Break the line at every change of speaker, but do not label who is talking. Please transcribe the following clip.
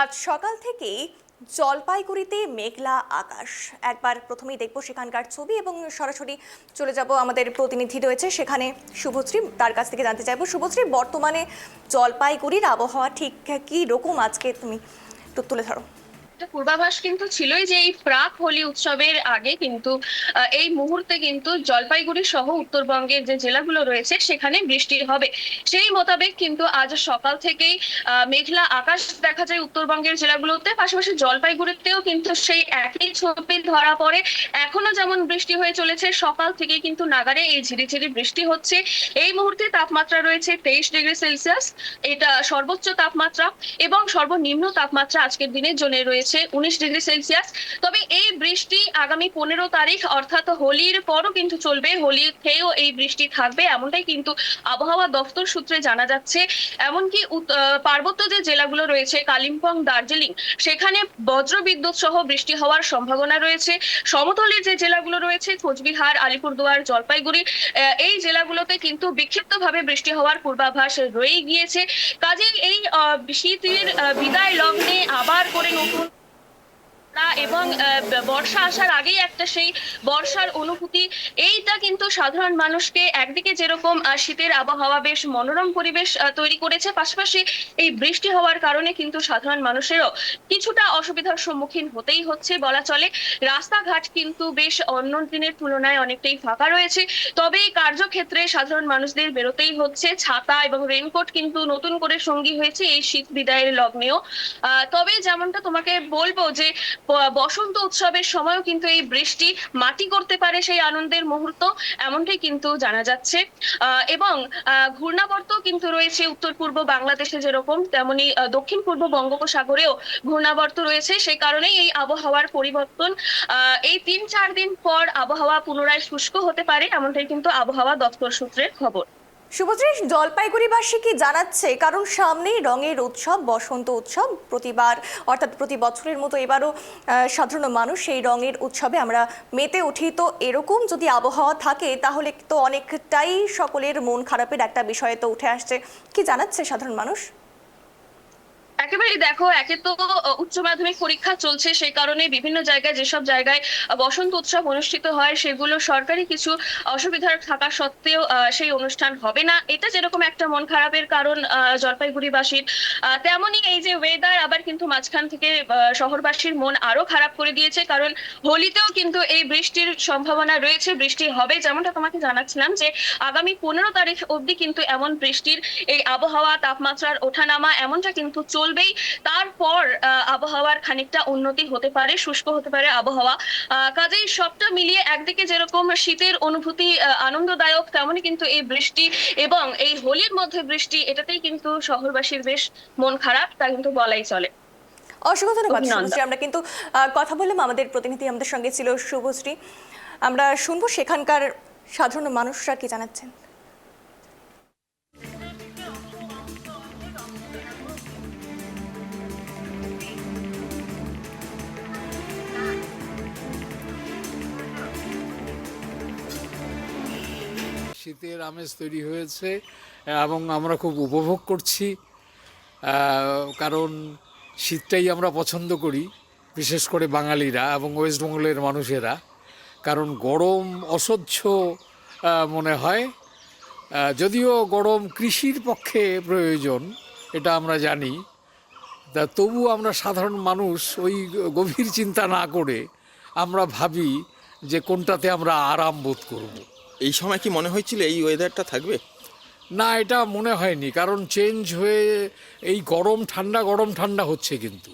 আজ সকাল থেকেই জলপাইগুড়িতে মেঘলা আকাশ। একবার প্রথমেই দেখব সেখানকার ছবি এবং সরাসরি চলে যাব আমাদের প্রতিনিধি রয়েছে সেখানে শুভশ্রী, তার কাছ থেকে জানতে চাইব। শুভশ্রী, বর্তমানে জলপাইগুড়ির আবহাওয়া ঠিক কী রকম? আজকে তুমি তুলে ধরো।
একটা পূর্বাভাস কিন্তু ছিলই যে এই প্রাক হোলি উৎসবের আগে কিন্তু এই মুহূর্তে কিন্তু জলপাইগুড়ি সহ উত্তরবঙ্গের যে জেলাগুলো রয়েছে সেখানে বৃষ্টি হবে। সেই মোতাবেক কিন্তু আজ সকাল থেকেই মেঘলা আকাশ দেখা যায় উত্তরবঙ্গের জেলাগুলোতে। পাশাপাশি জলপাইগুড়িতেও কিন্তু সেই একই ছবি ধরা পড়ে। এখনও যেমন বৃষ্টি হয়ে চলেছে, সকাল থেকেই কিন্তু নাগারে এই ঝিরিঝিরি বৃষ্টি হচ্ছে। এই মুহূর্তে তাপমাত্রা রয়েছে তেইশ ডিগ্রি সেলসিয়াস। এটা সর্বোচ্চ তাপমাত্রা এবং সর্বনিম্ন তাপমাত্রা আজকের দিনের জন্য রয়েছে উনিশ ডিগ্রি সেলসিয়াস। তবে এই বৃষ্টি আগামী পনেরো তারিখ, অর্থাৎ হোলির পরও কিন্তু চলবে। হোলি খেয়েও এই বৃষ্টি থাকবে, এমনটাই কিন্তু আবহাওয়া দফতর সূত্রে জানা যাচ্ছে। এমনকি পার্বত্য যে জেলাগুলো রয়েছে, কালিম্পং, দার্জিলিং, সেখানে বজ্র বিদ্যুৎ সহ বৃষ্টি হওয়ার সম্ভাবনা রয়েছে। সমতলের যে জেলাগুলো রয়েছে, কোচবিহার, আলিপুরদুয়ার, জলপাইগুড়ি এই জেলাগুলোতে কিন্তু বিক্ষিপ্তভাবে বৃষ্টি হওয়ার পূর্বাভাস রয়েই গিয়েছে। কাজেই এই শীতের বিদায় লগ্নে আবার করে নতুন এবং বর্ষা আসার আগেই একটা সেই বর্ষার অনুভূতি, এইটা কিন্তু সাধারণ মানুষকে একদিকে যেরকম শীতের আবহাওয়া বেশ মনোরম পরিবেশ তৈরি করেছে, পাশাপাশি এই বৃষ্টি হওয়ার কারণে কিন্তু সাধারণ মানুষেরও কিছুটা অসুবিধার সম্মুখীন হতেই হচ্ছে বলা চলে। রাস্তাঘাট কিন্তু বেশ অন্য দিনের তুলনায় অনেকটাই ফাঁকা রয়েছে। তবে এই কার্যক্ষেত্রে সাধারণ মানুষদের বেরোতেই হচ্ছে। ছাতা এবং রেনকোট কিন্তু নতুন করে সঙ্গী হয়েছে এই শীত বিদায়ের লগ্নেও। তবে যেমনটা তোমাকে বলব যে বসন্ত উৎসবের সময়ও কিন্তু এই বৃষ্টি মাটি করতে পারে সেই আনন্দের মুহূর্ত, এমনটাই কিন্তু জানা যাচ্ছে। এবং ঘূর্ণাবর্ত কিন্তু রয়েছে উত্তর পূর্ব বাংলাদেশে যেরকম, তেমনি দক্ষিণ পূর্ব বঙ্গোপসাগরেও ঘূর্ণাবর্ত রয়েছে। সেই কারণেই এই আবহাওয়ার পরিবর্তন এই তিন চার দিন পর আবহাওয়া পুনরায় শুষ্ক হতে পারে, এমনটাই কিন্তু আবহাওয়া দপ্তর সূত্রের খবর।
শুভশ্রী জলপাইগুড়িবাসী কি জানাচ্ছে? কারণ সামনেই রঙের উৎসব, বসন্ত উৎসব। প্রতিবার, অর্থাৎ প্রতি বছরের মতো এবারও সাধারণ মানুষ সেই রঙের উৎসবে আমরা মেতে উঠি। তো এরকম যদি আবহাওয়া থাকে, তাহলে তো অনেকটাই সকলের মন খারাপের একটা বিষয় তো উঠে আসছে। কি জানাচ্ছে সাধারণ মানুষ?
একেবারে দেখো একে তো উচ্চ মাধ্যমিক পরীক্ষা চলছে সেই কারণে বিভিন্ন জায়গায় যেসব জায়গায় বসন্ত উৎসব অনুষ্ঠিত হয় সেগুলো সরকারি কিছু অসুবিধার থাকা সত্ত্বেও সেই অনুষ্ঠান হবে না। এটা যেরকম একটা মন খারাপের কারণ জলপাইগুড়িবাসীর আহ, তেমনই এই যে ওয়েদার আবার কিন্তু মাঝখান থেকে শহরবাসীর মন আরও খারাপ করে দিয়েছে কারণ হোলিতেও কিন্তু এই বৃষ্টির সম্ভাবনা রয়েছে বৃষ্টি হবে যেমনটা তোমাকে জানাচ্ছিলাম যে আগামী পনেরো তারিখ অবধি কিন্তু এমন বৃষ্টির এই আবহাওয়া তাপমাত্রার ওঠানামা এমনটা কিন্তু চলবেই। তারপর আবহাওয়ার খানিকটা উন্নতি হতে পারে শুষ্ক হতে পারে আবহাওয়া। কাজেই সবটা মিলিয়ে একদিকে যেরকম শীতের অনুভূতি আনন্দদায়ক তেমনই কিন্তু এই বৃষ্টি এবং এই হোলির মধ্যে বৃষ্টি এটাতেই কিন্তু শহরবাসীর বেশ মন খারাপ তা কিন্তু বলাই চলে।
অসংখ্য ধন্যবাদ শুভশ্রী। আমরা কিন্তু কথা বললাম আমাদের প্রতিনিধি আমাদের সঙ্গে ছিল শুভশ্রী। আমরা শুনব সেখানকার সাধারণ মানুষরা কি জানাচ্ছেন।
শীতের আমেজ তৈরি হয়েছে, এবং আমরা খুব উপভোগ করছি। কারণ শীতটাই আমরা পছন্দ করি, বিশেষ করে বাঙালিরা এবং ওয়েস্ট বেঙ্গলের মানুষেরা। কারণ গরম অসহ্য মনে হয়। যদিও গরম কৃষির পক্ষে প্রয়োজন, এটা আমরা জানি। তা তবু আমরা সাধারণ মানুষ ওই গভীর চিন্তা না করে আমরা ভাবি যে কোনটাতে আমরা আরাম বোধ করব।
এই সময় কি মনে হয়েছিল এই ওয়েদারটা থাকবে?
না, এটা মনে হয়নি, কারণ চেঞ্জ হয়ে এই গরম, ঠান্ডা গরম, ঠান্ডা হচ্ছে কিন্তু।